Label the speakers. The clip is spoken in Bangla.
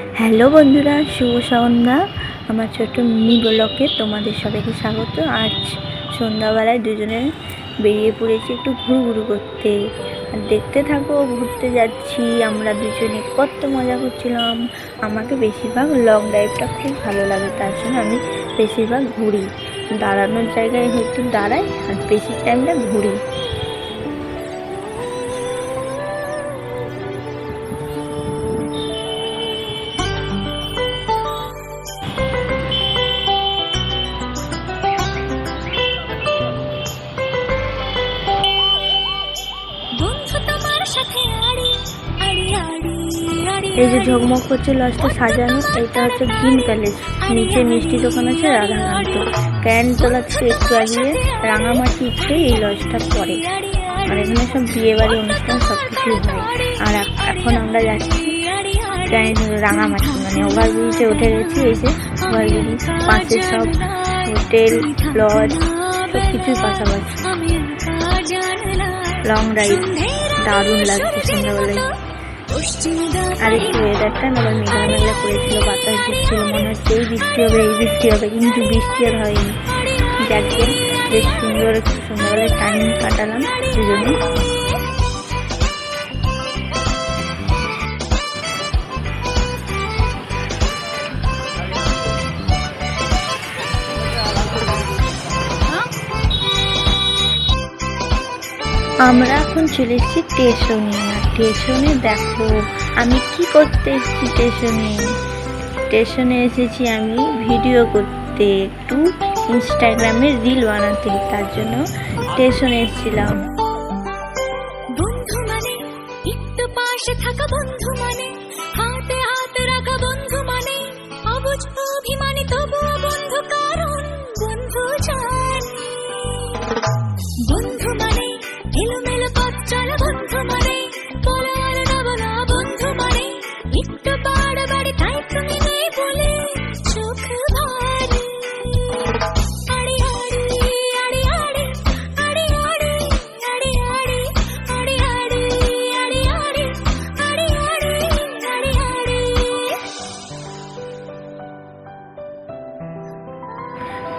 Speaker 1: হ্যালো বন্ধুরা, শুভ সন্ধ্যা। আমার ছোট্ট মিনি ব্লকে তোমাদের সবাইকে স্বাগত। আজ সন্ধ্যাবেলায় দুজনে বেরিয়ে পড়েছি একটু ঘুরু ঘুরু করতে। আর দেখতে থাকো, ঘুরতে যাচ্ছি। আমরা দুজনে কত মজা করছিলাম। আমাকে বেশিরভাগ লং ড্রাইভটা খুব ভালো লাগে, তার জন্য আমি বেশিরভাগ ঘুরি। দাঁড়ানোর জায়গায় হয়তো দাঁড়াই, আর বেশি টাইমটা ঘুরি। এই যে ঝকমক করছে লাস্টে সাজানো এটা হচ্ছে গ্রিন প্যালেস। নিচে মিষ্টি দোকান আছে রাধাকান্ত ক্যানতলা থেকে একটু আগিয়ে রাঙামাটি উঠে এই লজটা পড়ে। আর এখানে সব বিয়ে বাড়ি অনুষ্ঠান সব কিছুই হয়। আর এখন আমরা যাচ্ছি ক্যান- রাঙামাটি। মানে ওভারব্রিজে উঠে গেছি এই যে ওভারব্রিজ পাশে সব হোটেল লজ সব কিছুই পাশাপাশি। লং রাইড দারুণ লাগছে সন্ধ্যাবেলায়। আর একটু ওয়েদারটা আবার মেঘলা মেঘলা করেছিল, বাতাস দিচ্ছিল, মনে হচ্ছে এই বৃষ্টি হবে, এই বৃষ্টি হবে, কিন্তু বৃষ্টি আর হয়নি। যাকে বেশ সুন্দর একটু সন্ধ্যাবেলায় টাইম কাটালাম, দুজনে। আমরা এখন চলে এসেছি স্টেশনে। আর স্টেশনে দেখো, আমি কি করতে এসেছি স্টেশনে? স্টেশনে এসেছি আমি ভিডিও করতে, একটু ইনস্টাগ্রামে রিল বানাতে, তার জন্য স্টেশনে এসেছিলাম।
Speaker 2: বন্ধু মানে থাকা বন্ধু মানে